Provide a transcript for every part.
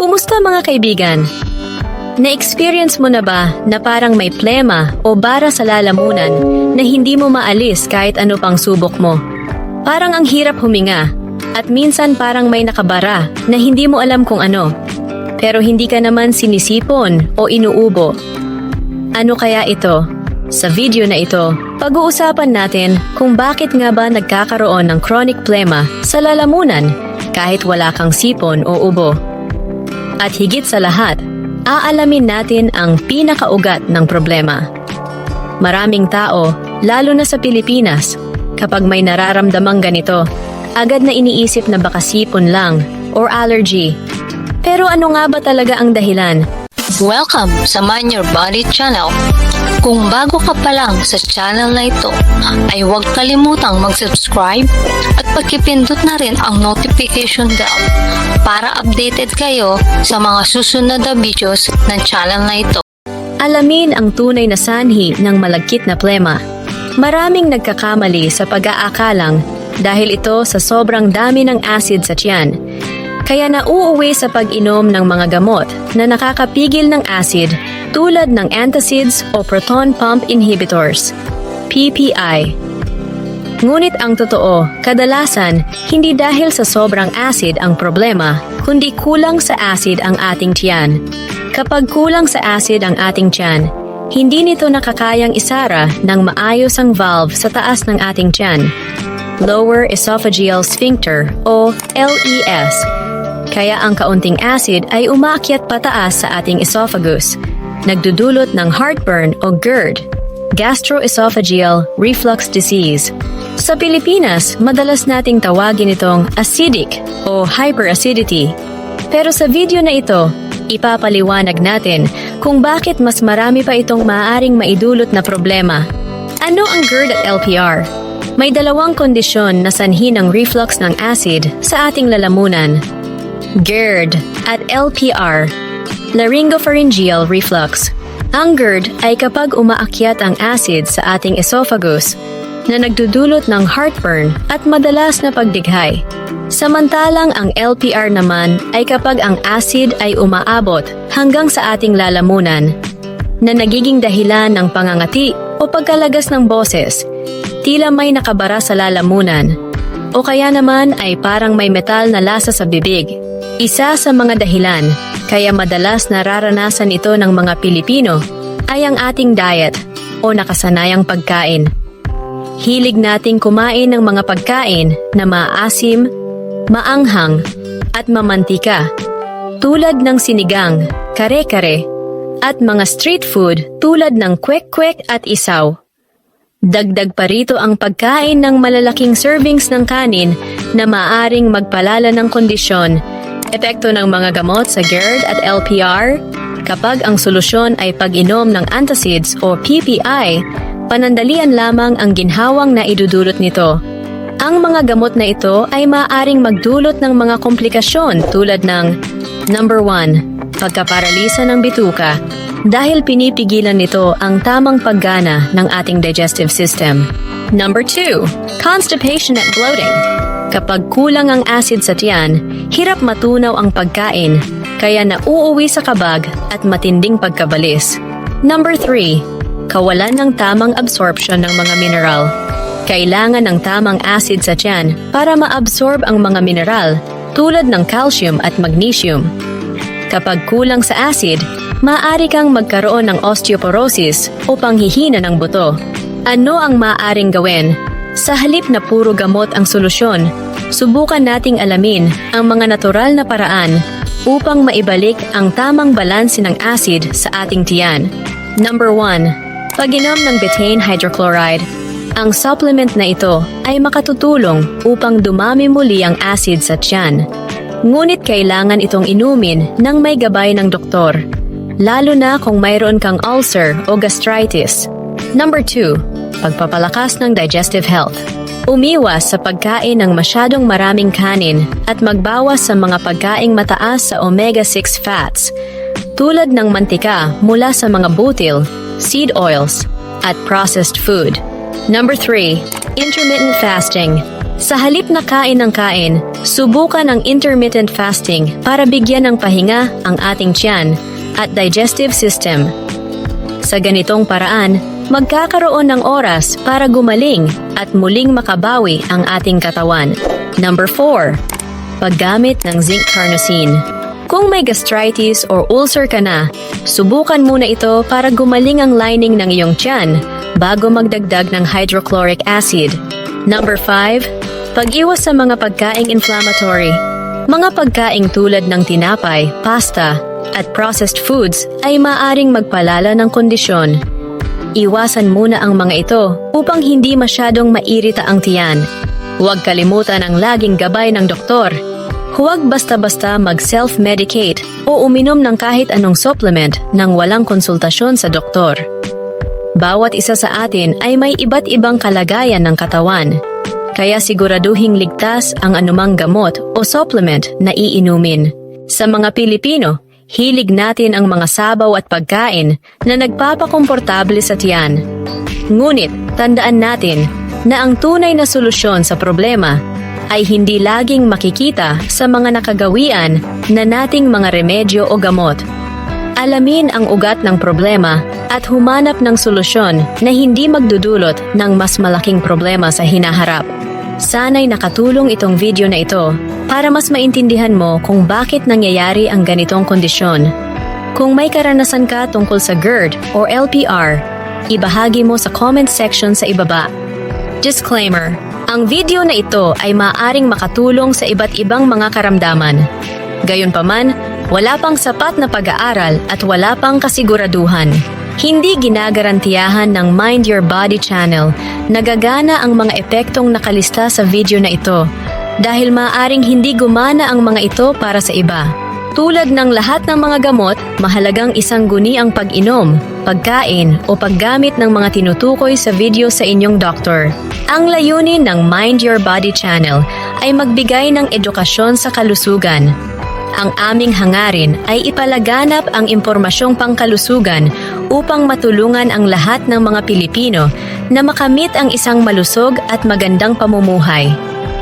Kumusta mga kaibigan? Na-experience mo na ba na parang may plema o bara sa lalamunan na hindi mo maalis kahit ano pang subok mo? Parang ang hirap huminga at minsan parang may nakabara na hindi mo alam kung ano. Pero hindi ka naman sinisipon o inuubo. Ano kaya ito? Sa video na ito, pag-uusapan natin kung bakit nga ba nagkakaroon ng chronic plema sa lalamunan kahit wala kang sipon o ubo. At higit sa lahat, aalamin natin ang pinakaugat ng problema. Maraming tao, lalo na sa Pilipinas, kapag may nararamdamang ganito, agad na iniisip na baka sipon lang or allergy. Pero ano nga ba talaga ang dahilan? Welcome sa Mind Your Body channel. Kung bago ka pa lang sa channel na ito, ay huwag kalimutang mag-subscribe at pagkipindot na rin ang notification bell para updated kayo sa mga susunod na videos ng channel na ito. Alamin ang tunay na sanhi ng malagkit na plema. Maraming nagkakamali sa pag-aakalang dahil ito sa sobrang dami ng acid sa tiyan. Kaya nauuwi sa pag-inom ng mga gamot na nakakapigil ng acid tulad ng antacids o proton pump inhibitors, PPI. Ngunit ang totoo, kadalasan, hindi dahil sa sobrang acid ang problema, kundi kulang sa acid ang ating tiyan. Kapag kulang sa acid ang ating tiyan, hindi nito nakakayang isara ng maayos ang valve sa taas ng ating tiyan, lower esophageal sphincter o LES. Kaya ang kaunting acid ay umaakyat pataas sa ating esophagus, nagdudulot ng heartburn o GERD, gastroesophageal reflux disease. Sa Pilipinas, madalas nating tawagin itong acidic o hyperacidity. Pero sa video na ito, ipapaliwanag natin kung bakit mas marami pa itong maaaring maidulot na problema. Ano ang GERD at LPR? May dalawang kondisyon na sanhi ng reflux ng acid sa ating lalamunan. GERD at LPR, laryngopharyngeal reflux. Ang GERD ay kapag umaakyat ang acid sa ating esophagus na nagdudulot ng heartburn at madalas na pagdighay. Samantalang ang LPR naman ay kapag ang acid ay umaabot hanggang sa ating lalamunan na nagiging dahilan ng pangangati o pagkalagas ng boses, tila may nakabara sa lalamunan, o kaya naman ay parang may metal na lasa sa bibig. Isa sa mga dahilan kaya madalas nararanasan ito ng mga Pilipino ay ang ating diet o nakasanayang pagkain. Hilig nating kumain ng mga pagkain na maasim, maanghang, at mamantika, tulad ng sinigang, kare-kare, at mga street food tulad ng kwek-kwek at isaw. Dagdag pa rito ang pagkain ng malalaking servings ng kanin na maaring magpalala ng kondisyon, epekto ng mga gamot sa GERD at LPR, kapag ang solusyon ay pag-inom ng antacids o PPI, panandalian lamang ang ginhawang na idudulot nito. Ang mga gamot na ito ay maaaring magdulot ng mga komplikasyon tulad ng Number 1. Pagkaparalisa ng bituka dahil pinipigilan nito ang tamang paggana ng ating digestive system. Number 2. Constipation at bloating. Kapag kulang ang acid sa tiyan, hirap matunaw ang pagkain, kaya nauuwi sa kabag at matinding pagkabalis. Number 3. Kawalan ng tamang absorption ng mga mineral. Kailangan ng tamang acid sa tiyan para maabsorb ang mga mineral tulad ng calcium at magnesium. Kapag kulang sa acid, maaari kang magkaroon ng osteoporosis o panghihina ng buto. Ano ang maaaring gawin? Sa halip na puro gamot ang solusyon, subukan nating alamin ang mga natural na paraan upang maibalik ang tamang balanse ng acid sa ating tiyan. Number 1. Pag-inom ng betaine hydrochloride. Ang supplement na ito ay makatutulong upang dumami muli ang acid sa tiyan. Ngunit kailangan itong inumin ng may gabay ng doktor, lalo na kung mayroon kang ulcer o gastritis. Number 2. Pagpapalakas ng digestive health. Umiwas sa pagkain ng masyadong maraming kanin at magbawas sa mga pagkaing mataas sa omega-6 fats, tulad ng mantika mula sa mga butil, seed oils, at processed food. Number 3. Intermittent fasting. Sa halip na kain ng kain, subukan ang intermittent fasting para bigyan ng pahinga ang ating tiyan at digestive system. Sa ganitong paraan, magkakaroon ng oras para gumaling at muling makabawi ang ating katawan. Number 4. Paggamit ng zinc carnosine. Kung may gastritis or ulcer ka na, subukan muna ito para gumaling ang lining ng iyong tiyan bago magdagdag ng hydrochloric acid. Number 5. Pag-iwas sa mga pagkaing inflammatory. Mga pagkaing tulad ng tinapay, pasta, at processed foods ay maaring magpalala ng kondisyon. Iwasan muna ang mga ito upang hindi masyadong mairita ang tiyan. Huwag kalimutan ang laging gabay ng doktor. Huwag basta-basta mag-self-medicate o uminom ng kahit anong supplement nang walang konsultasyon sa doktor. Bawat isa sa atin ay may iba't ibang kalagayan ng katawan. Kaya siguraduhing ligtas ang anumang gamot o supplement na iinumin. Sa mga Pilipino, hilig natin ang mga sabaw at pagkain na nagpapakomportable sa tiyan. Ngunit, tandaan natin na ang tunay na solusyon sa problema ay hindi laging makikita sa mga nakagawian na nating mga remedyo o gamot. Alamin ang ugat ng problema at humanap ng solusyon na hindi magdudulot ng mas malaking problema sa hinaharap. Sana'y nakatulong itong video na ito para mas maintindihan mo kung bakit nangyayari ang ganitong kondisyon. Kung may karanasan ka tungkol sa GERD or LPR, ibahagi mo sa comment section sa ibaba. Disclaimer, ang video na ito ay maaring makatulong sa iba't ibang mga karamdaman. Gayunpaman, wala pang sapat na pag-aaral at wala pang kasiguraduhan. Hindi ginagarantiyahan ng Mind Your Body channel na gagana ang mga epektong nakalista sa video na ito dahil maaring hindi gumana ang mga ito para sa iba. Tulad ng lahat ng mga gamot, mahalagang isang guni ang pag-inom, pagkain o paggamit ng mga tinutukoy sa video sa inyong doktor. Ang layunin ng Mind Your Body channel ay magbigay ng edukasyon sa kalusugan. Ang aming hangarin ay ipalaganap ang impormasyong pangkalusugan upang matulungan ang lahat ng mga Pilipino na makamit ang isang malusog at magandang pamumuhay.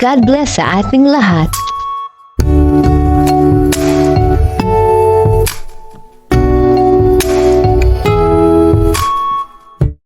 God bless sa ating lahat.